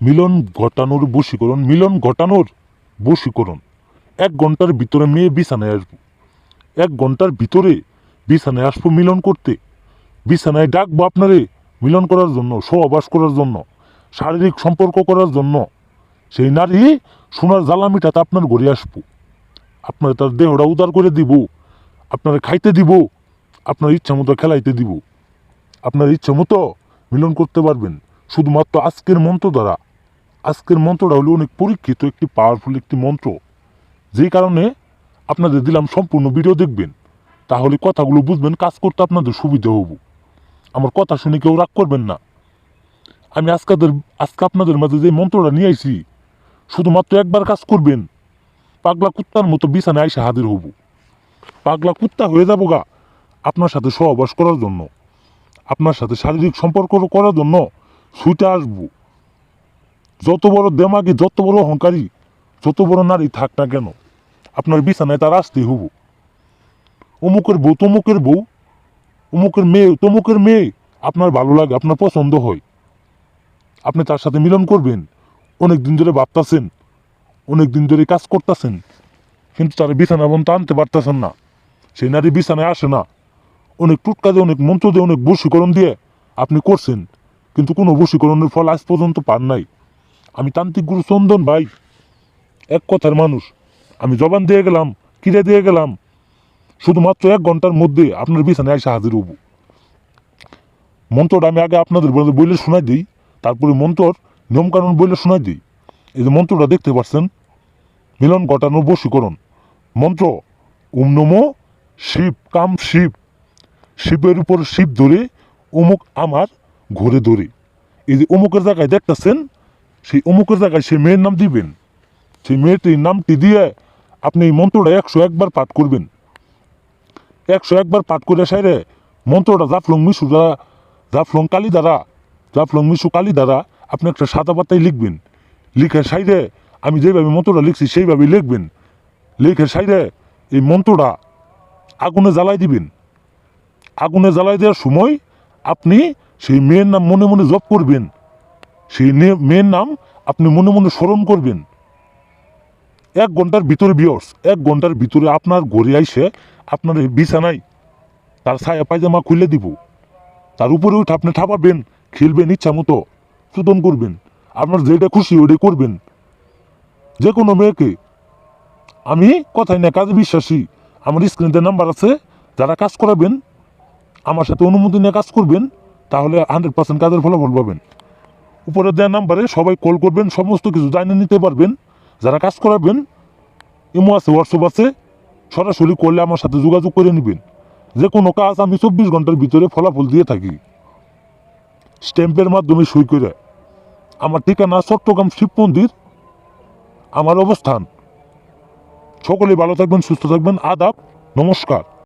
মিলন ঘটানোর বশীকরণ, মিলন ঘটানোর বশীকরণ। এক ঘণ্টার ভিতরে মেয়ে বিছানায় আসব। এক ঘণ্টার ভিতরে বিছানায় আসব মিলন করতে। বিছানায় ডাকবো আপনারে মিলন করার জন্য, সহবাস করার জন্য, শারীরিক সম্পর্ক করার জন্য। সেই নারী সোনার জ্বালামিটাতে আপনার ঘরে আসব। আপনার তার দেহটা উদার করে দিব। আপনারা খাইতে দিব। আপনার ইচ্ছা মতো খেলাইতে দিব। আপনার ইচ্ছা মতো মিলন করতে পারবেন। শুধুমাত্র আজকের মন্ত্র দ্বারা। আজকের মন্ত্রটা হলো অনেক পরীক্ষিত একটি পাওয়ারফুল একটি মন্ত্র। যেই কারণে আপনাদের দিলাম সম্পূর্ণ ভিডিও দেখবেন। তাহলে কথাগুলো বুঝবেন, কাজ করতে আপনাদের সুবিধা হব। আমার কথা শুনে কেউ রাগ করবেন না। আমি আজকাদের, আজকে আপনাদের মাঝে যে মন্ত্রটা নিয়ে আইছি, শুধুমাত্র একবার কাজ করবেন। পাগলা কুত্তার মতো বিছানায় আইসা হাজির হব। পাগলা কুত্তা হয়ে যাব গা আপনার সাথে সহবাস করার জন্য। আপনার সাথে শারীরিক সম্পর্ক করার জন্য ছুটে আসব। যত বড় দেমাগি, যত বড় অহংকারী, যত বড় নারী থাক না কেন, আপনার বিছানায় তার আসতেই হব। অমুকের বউ তমুকের বউ, অমুকের মেয়ে তমুকের মেয়ে, আপনার ভালো লাগে, আপনার পছন্দ হয়। আপনি তার সাথে মিলন করবেন, অনেক দিন ধরে ভাবতাছেন, অনেক দিন ধরে কাজ করতেছেন, কিন্তু তার বিছানা পর্যন্ত আনতে পারতেছেন না। সেই নারী বিছানায় আসে না। অনেক টুটকা দিয়ে, অনেক মন্ত্র দিয়ে, অনেক বশীকরণ দিয়ে আপনি করছেন, কিন্তু কোনো বশীকরণের ফল আজ পর্যন্ত পান নাই। আমি তান্ত্রিক গুরু চন্দন ভাই। এক কথার মানুষ। আমি জবান দিয়ে গেলাম, কিরে দিয়ে গেলাম। শুধুমাত্র এক ঘণ্টার মধ্যে আপনার বিছানায় এসে হাজির হব। মন্ত্রটা আমি আগে আপনাদের বইলে শোনাই দিই। তারপরে মন্ত্রর নিয়মকানুন বইলে শোনাই দিই। এই যে মন্ত্রটা দেখতে পাচ্ছেন, মিলন ঘটানোর বশীকরণ। মন্ত্র উম নমো শিব কাম শিব। শিবের উপর শিব ধরে অমুক আমার ঘরে ধরে। এই যে অমুকের জায়গায় দেখতেছেন সেই অমুকের জায়গায় সেই মেয়ের নাম দিবেন। সেই মেয়েটির নামটি দিয়ে আপনি এই মন্ত্রটা একশো একবার পাঠ করবেন। একশো একবার পাঠ করে সাইরে মন্ত্রটা জাফলং মিশু দ্বারা, জাফলং কালী দ্বারা, জাফলং মিশু কালী দ্বারা আপনি একটা সাদা পাতায় লিখবেন। লিখে সাইরে আমি যেভাবে মন্ত্রটা লিখছি সেইভাবে লিখবেন। লিখে সাইরে এই মন্ত্রটা আগুনে জ্বালাই দিবেন। আগুনে জ্বালাই দেওয়ার সময় আপনি সেই মেয়ের নাম মনে মনে জপ করবেন। সেই মেয়ের নাম আপনি মনে মনে স্মরণ করবেন। এক ঘণ্টার ভিতরে বিয়র্স এক ঘণ্টার ভিতরে আপনার ঘরে আইসে আপনার বিছানায় তার ছায়া পায়জামা খুলে দিব। তার উপরে উঠে আপনি ঠাপাবেন খেলবেন ইচ্ছা মতো সুতন করবেন। আপনার যেটা খুশি ওইটাই করবেন। যে কোনো মেয়েকে আমি কথাই না কাজে বিশ্বাসী, আমার স্ক্রিনতে নাম্বার আছে, যারা কাজ করাবেন, আমার সাথে অনুমতি নিয়ে কাজ করবেন, তাহলে হান্ড্রেড পার্সেন্ট কাজের ফলাফল পাবেন। উপরে দেওয়া নাম্বারে সবাই কল করবেন, সমস্ত কিছু জানিয়ে নিতে পারবেন। যারা কাজ করাবেন, ইমো আছে হোয়াটসঅ্যাপ আছে, সরাসরি করলে আমার সাথে যোগাযোগ করে নেবেন। যে কোনো কাজ আমি চব্বিশ ঘণ্টার ভিতরে ফলাফল দিয়ে থাকি। স্ট্যাম্পের মাধ্যমে সই করে। আমার ঠিকানা চট্টগ্রাম শিব মন্দির। আমার অবস্থান। সকলে ভালো থাকবেন, সুস্থ থাকবেন। আদাব, নমস্কার।